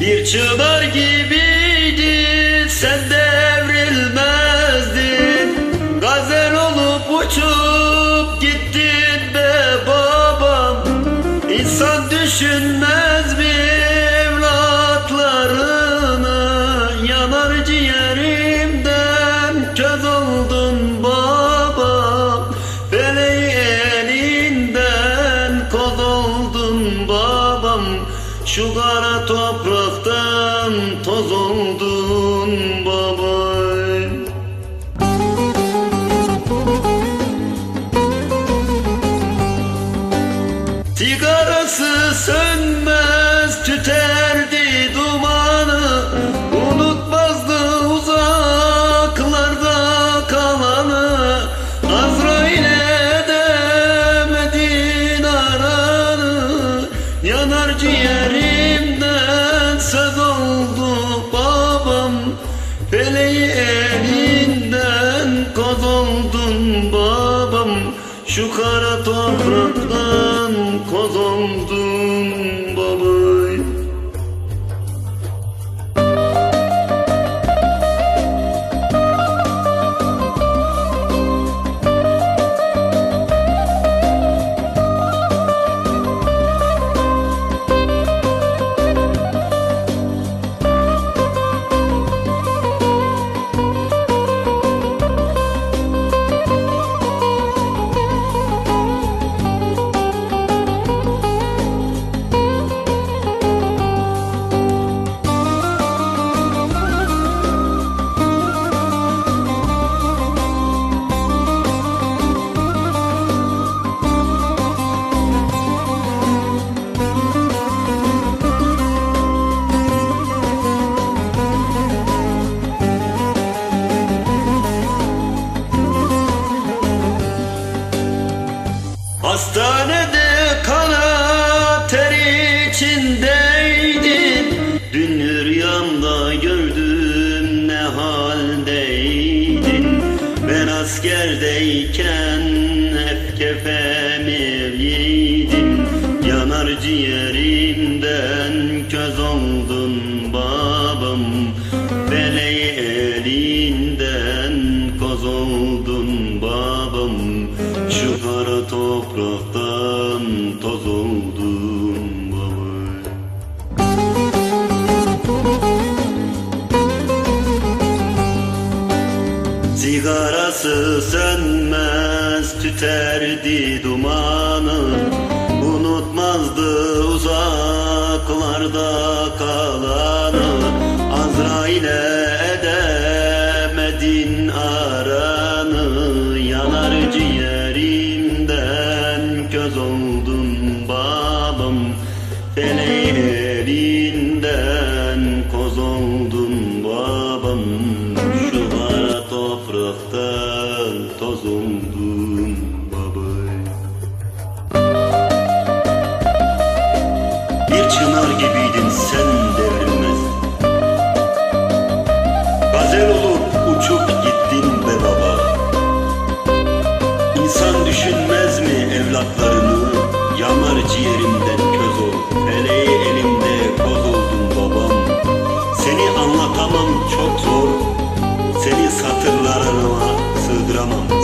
Bir çınar gibiydi sen Şu kara topraktan toz oldun elinden koz oldun babam. Şu kara topraktan koz askerdeyken hep kefemir yiydin Yanar ciğerimden köz oldun babam. Feleği elinden koz oldun babam. Şu kara topraktan toz oldun Sigarası sönmez tüterdi dumanı. Unutmazdı uzaklarda kalanı. Azrail'e edemedin aranı. Yanar ciğerimden köz oldun babam Feleğin topraktan toz oldun babam Bir çınar gibiydin sen devrilmez Gazel olup uçup gittin be baba. İnsan düşünmez mi evlatları Hatırlarına sığdıramam.